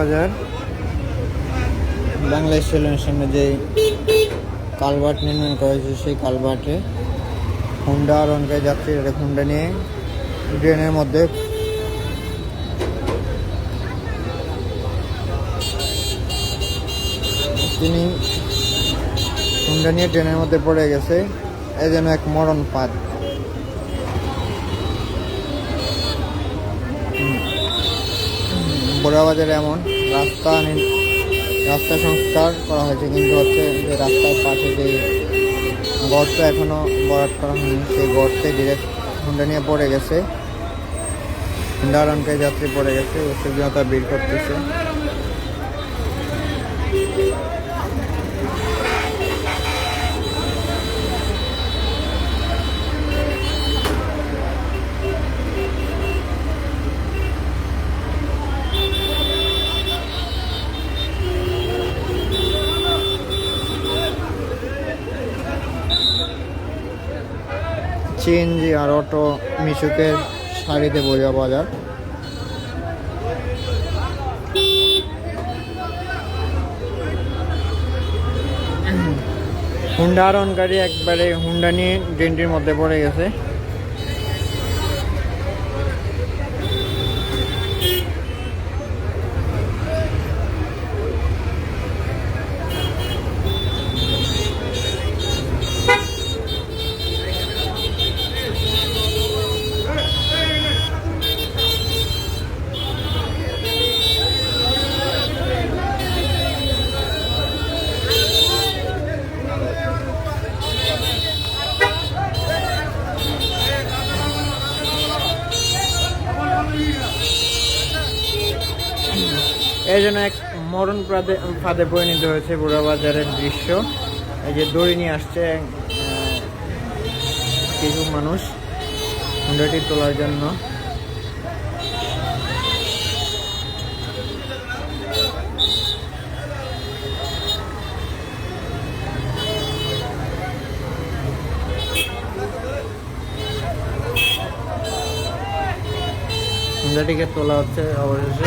বাজার। বাংলা স্টেশনের সামনে যে কালভার্ট নির্মাণ করা হয়েছে, সেই কালভার্টে হুন্ডা আর অনকায় যাত্রীরা হুন্ডা নিয়ে ড্রেনের মধ্যে তিনি হুন্ডা নিয়ে ট্রেনের মধ্যে পড়ে গেছে। এই যেন এক মরণ পাত বড়া বাজারে এমন। রাস্তা রাস্তা সংস্কার করা হয়েছে, কিন্তু হচ্ছে যে রাস্তার পাশে যে গর্ত এখনও বরাদ করা হয়নি, সেই গর্তে ডিরেক্ট হুন্ডা নিয়ে পড়ে গেছে। দাঁড়ানকে যাত্রী পড়ে গেছে উত্তেজনতা ভিড় করতেছে। সিএনজি আর অটো মিশুকের শাড়িতে বোঝা বাজার। হুন্ডা আর গাড়ি একবারে হুন্ডা নিয়ে ড্রেনটির মধ্যে পড়ে গেছে। এই জন্য এক মরণ প্রাদে ফাঁদে পরিণত হয়েছে বুড়া বাজারের দৃশ্য। এই যে দড়ি নিয়ে আসছে কিছু মানুষ হুন্ডাটি তোলার জন্য। হুন্ডাটিকে তোলা হচ্ছে অবশেষে।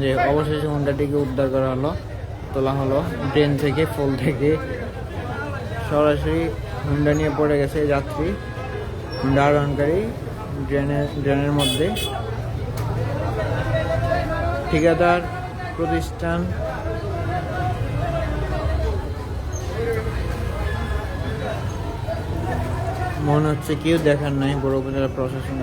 যে অবশেষে হুন্ডাটিকে উদ্ধার করা হলো, তোলা হলো ট্রেন থেকে ফুল থেকে। সরাসরি হুন্ডা নিয়ে পড়ে গেছে যাত্রী। হুন্ডা আরোহণকারী ড্রেনের ড্রেনের মধ্যে। ঠিকাদার প্রতিষ্ঠান মনে হচ্ছে কেউ দেখার নাই, বড় উপজেলা প্রশাসন।